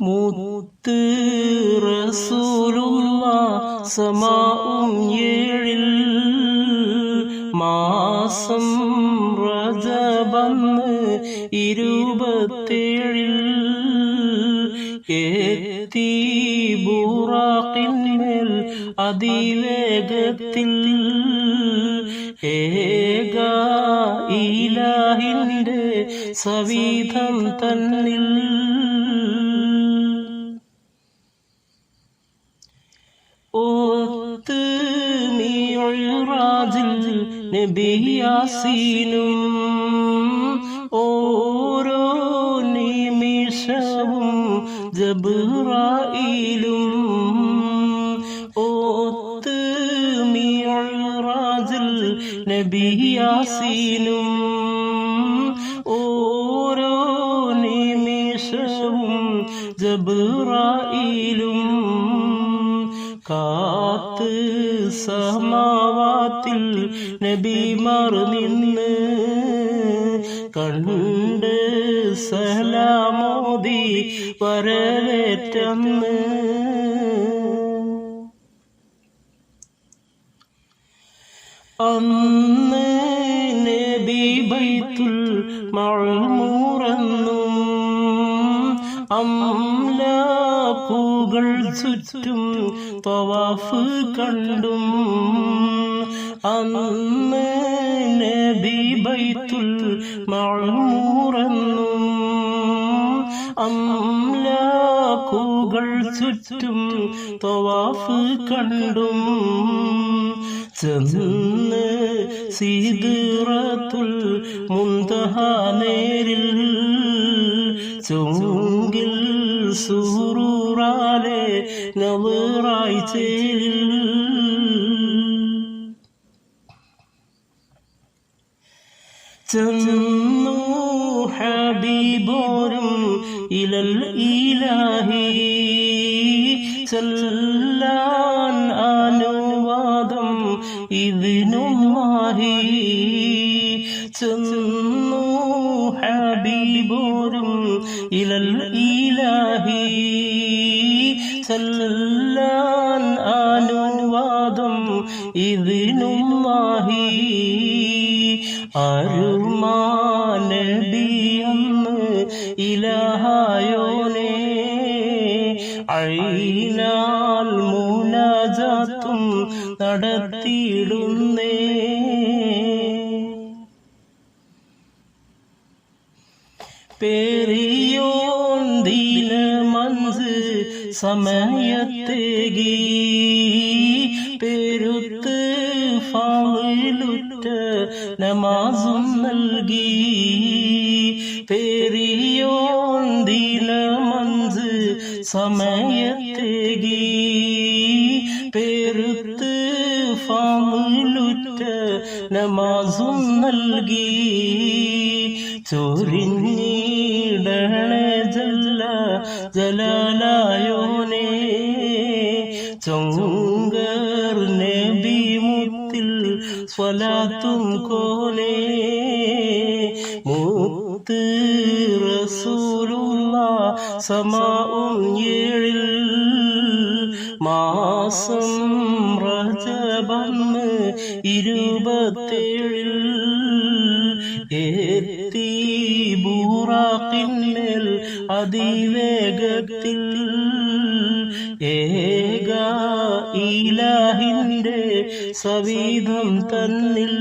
മൂത്ത് റസൂലുള്ള സമാവും ഏഴിൽ മാസം റജബന്ന് ഇരുപത്തേഴിൽ ഏത്തി ബൂറാക്കിന്മേൽ അതിവേഗത്തിൽ ഏക ഇലാഹിന്റെ സവിധം തന്നിൽ നബിയാസീനും ഓരോ നിമിഷവും ജബ്രായിലും ഓത്ത് മിറാജിൽ നബിയാസീനും ഓരോ നിമിഷവും ജബ്രായിലും കാത്ത് സമാവാത്തിൽ നബിമാർ നിന്ന് കണ്ട് സലാമോദി വരവേറ്റന്ന്. അന്ന് നബി ബൈത്തുൽ മഴമൂറന്നും അംലാക്കുകൾ ചുറ്റും തവാഫ് കണ്ടും അന്ന് നബി ബൈത്തുൽ മഴമൂറന്നും അംലാക്കുകൾ ചുറ്റും തവാഫ് കണ്ടും ചെന്ന് സീതിറത്തുൽ മുന്തഹ നേരിൽ ചുങ്കിൽ സൂറാലെ ചേരിൽ ചെന്നു ഹബീബോരും ഇലൽ ഇലാഹി ചെല്ലാൻ അനുവാദം ഇതിനുമാഹി ചെന്നു ഹബീബോരും ഇലൽ ഇലാഹി ചെല്ലാൻ അനുവാദം ഇതിനുമാഹി. അരുമാനടിയെന്ന് ഇലഹായോനെ അഴിനാൽ മുനജത്തും നടത്തിയിടുന്നേ. പെരിയോൻ സമയത്തേകി പെരുത്ത് ഫാവിലുറ്റ നമാസും നൽകി. പെരിയോന്തില ദീന മൻസ് സമയത്തേകി പെരുത്ത് ഫാവിലുറ്റ നമാസും നൽകി. ചൊരിഞ്ഞിടണേ ജല്ല ജലാലായോനെ സ്വലാത്തും കോലെ മൂത്ത് റസൂലുള്ള സമാവും മാസം റജബന്ന് ഇരുപത്തേഴിൽ എത്തി ബൂറാക്കിന്മേൽ അതിവേഗത്തിൽ ഏക ഇലാഹിന്റെ സവീതം തന്നിൽ